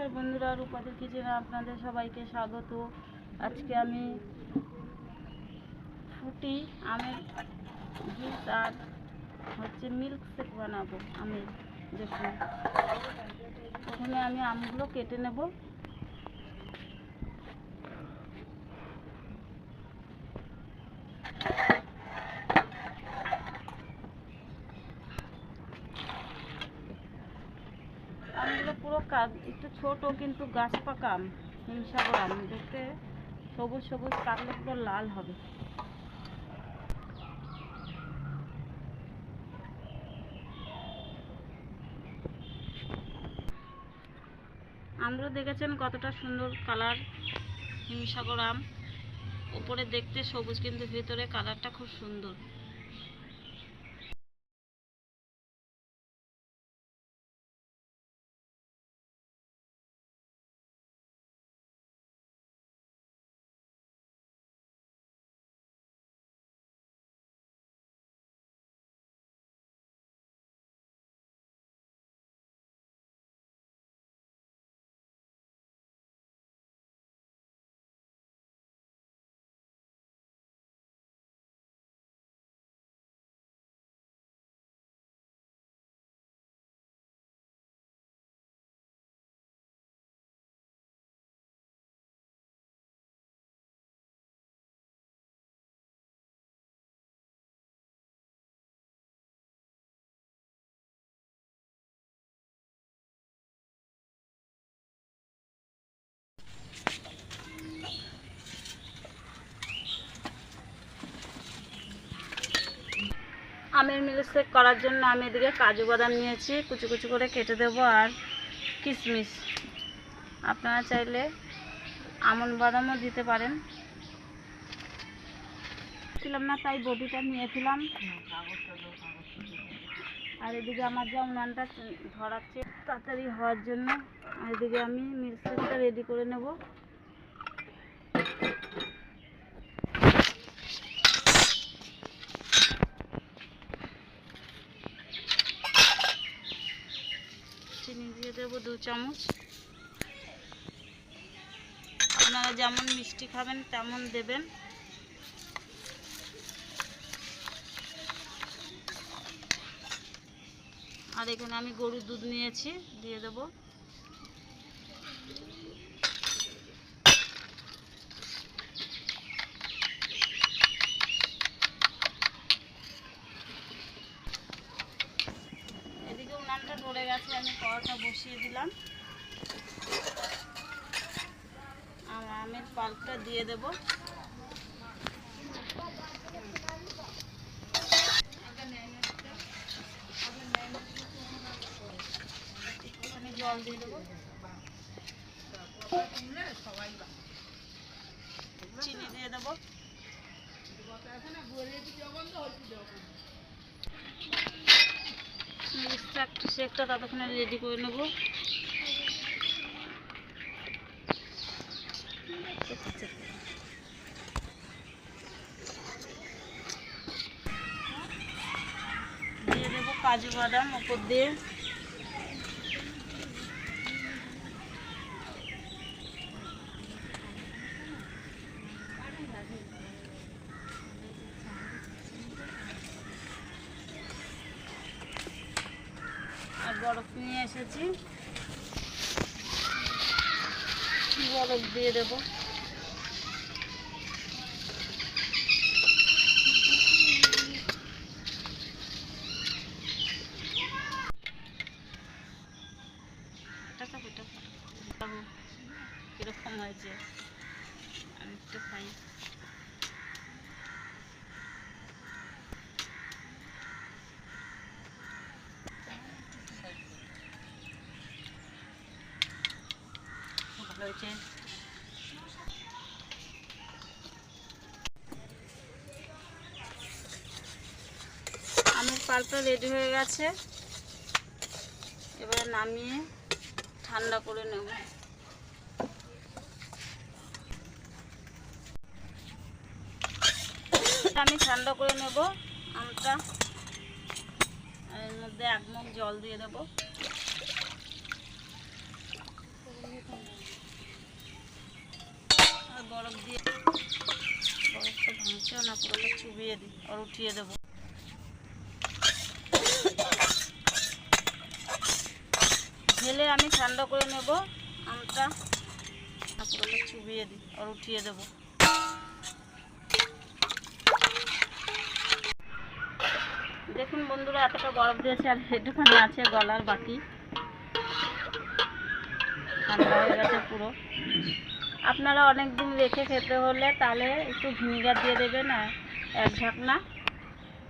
রূপাদের কিচেনে আপনাদের সবাইকে স্বাগত। আজকে আমি ফুটি আমের জুস আর হচ্ছে মিল্ক শেক বানাবো আমি দেখুন। প্রথমে আমি আমগুলো কেটে নেব আমগুলো পুরো একটু ছোট, কিন্তু গাছ পাকা আম হিমসাগর আম, দেখতে সবুজ সবুজ কাটলে পুরো লাল হবে। আমরা দেখেছেন কতটা সুন্দর কালার হিমসাগর আম? উপরে দেখতে সবুজ, কিন্তু ভিতরে কালারটা খুব সুন্দর। আমের মিল্কশেক করার জন্য আমি এদিকে কাজু বাদাম নিয়েছি, কুচু কুচু করে কেটে দেব আর কিশমিশ। আপনারা চাইলে আমন বাদামও দিতে পারেন। ছিলাম না, তাই বডিটা নিয়েছিলাম আর এদিকে আমার যা উনানটা ধরাচ্ছে, তাড়াতাড়ি হওয়ার জন্য আর এদিকে আমি মিল্কশেকটা রেডি করে নেব চিনি দিয়ে দেবো দু চামচ। আপনারা যেমন মিষ্টি খাবেন, তেমন দেবেন। আর এখানে আমি গরুর দুধ নিয়েছি, দিয়ে দেবো এদিকে উনানটা ধরে গেছে আমি কড়াটা বসিয়ে দিলাম। আমের পাল্পটা দিয়ে দেব। জল দিয়ে দেবো। চিনি দিয়ে দেবো। মিক্সটা শেকটা ততক্ষণে রেডি করে নেব। দিয়ে দেবো কাজু বাদাম ওপর দিয়ে আর বরফ নিয়ে এসেছি। বরফ দিয়ে দেবো। কীরকম হয়েছে? আমি একটু খাই। হয়েছে আমের পাল্পটা রেডি হয়ে গেছে। এবারে নামিয়ে ঠান্ডা করে নেব। আমি ঠান্ডা করে নেব আমটা। এর মধ্যে এক মুখ জল দিয়ে দেবো। বরফ দিয়ে বরফটা ভাঙছেও না পুরোটা চুবিয়ে দিই আর উঠিয়ে দেবো। ঢেলে আমি ঠান্ডা করে নেব, আমটা পুরোটা চুবিয়ে দিই আর উঠিয়ে দেবো। দেখুন বন্ধুরা, এতটা বরফ দিয়েছে, আর এটুখানি আছে গলার বাকি। ঠান্ডা হয়ে গেছে পুরো। আপনারা অনেক দিন রেখে খেতে হলে তাহলে একটু ভিনিগার দিয়ে দেবেন এক ঢাকনা।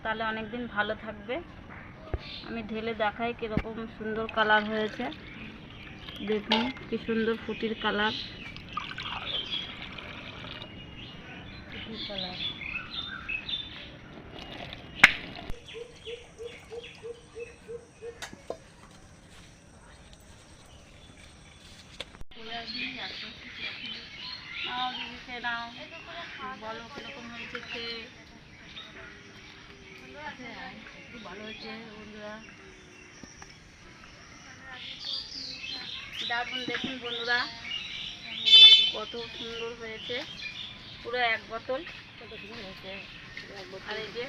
তাহলে অনেক দিন ভালো থাকবে। আমি ঢেলে দেখাই কীরকম সুন্দর কালার হয়েছে। দেখুন কি সুন্দর ফুটির কালার। ফুটির কালার। হয়েছে ভালো হয়েছে দারুণ দেখুন বন্ধুরা, কত সুন্দর হয়েছে। পুরো এক বোতল। আর এই যে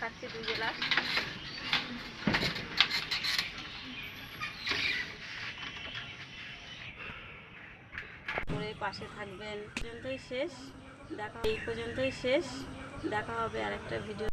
খাচ্ছি দুই গ্লাস করে পাশে থাকবেন। পর্যন্তই শেষ। দেখা এই পর্যন্তই শেষ। দেখা হবে আরেকটা ভিডিও